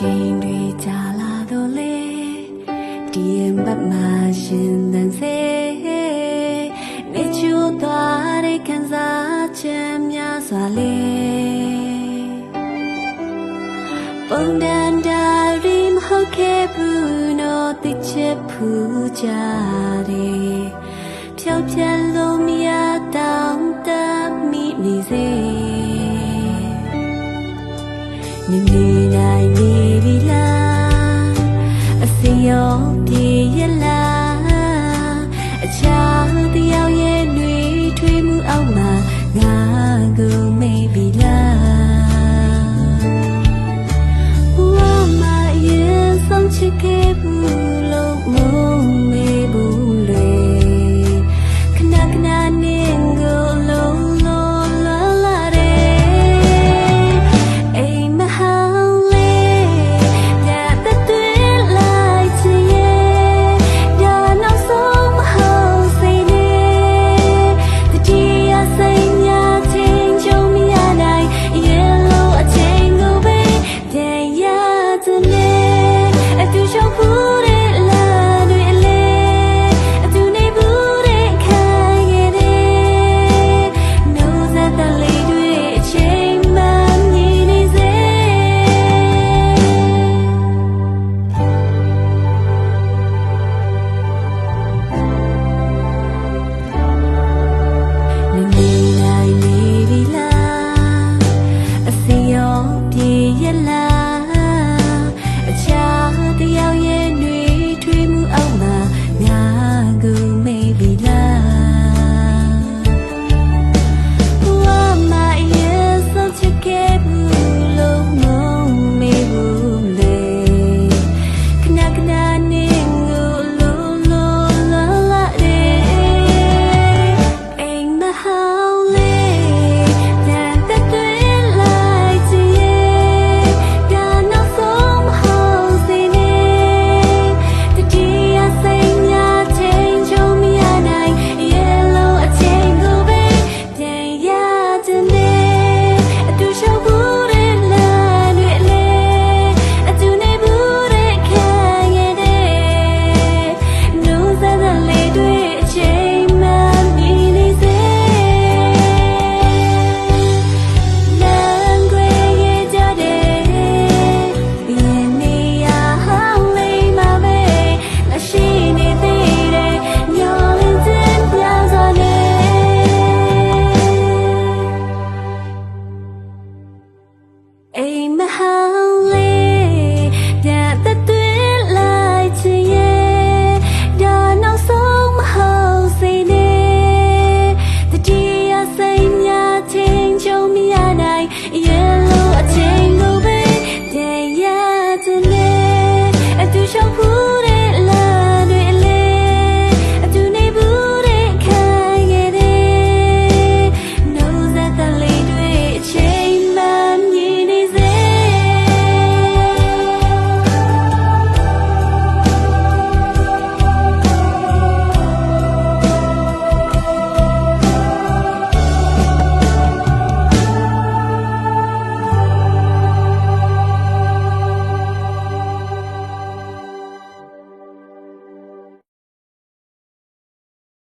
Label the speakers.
Speaker 1: ချိန်တွေကြာလာတော့လေဒီရင်ဘတ်မှာရှင်သန်စေနေချိုသွားတဲ့ခံစားချက်များစွာလေပုံတန်ဒါရီမဟုတ်ခဲ့ဘူးနော်တိချစ်ဖူးကြတယ်ဖြောက်ပြက်လို့ နို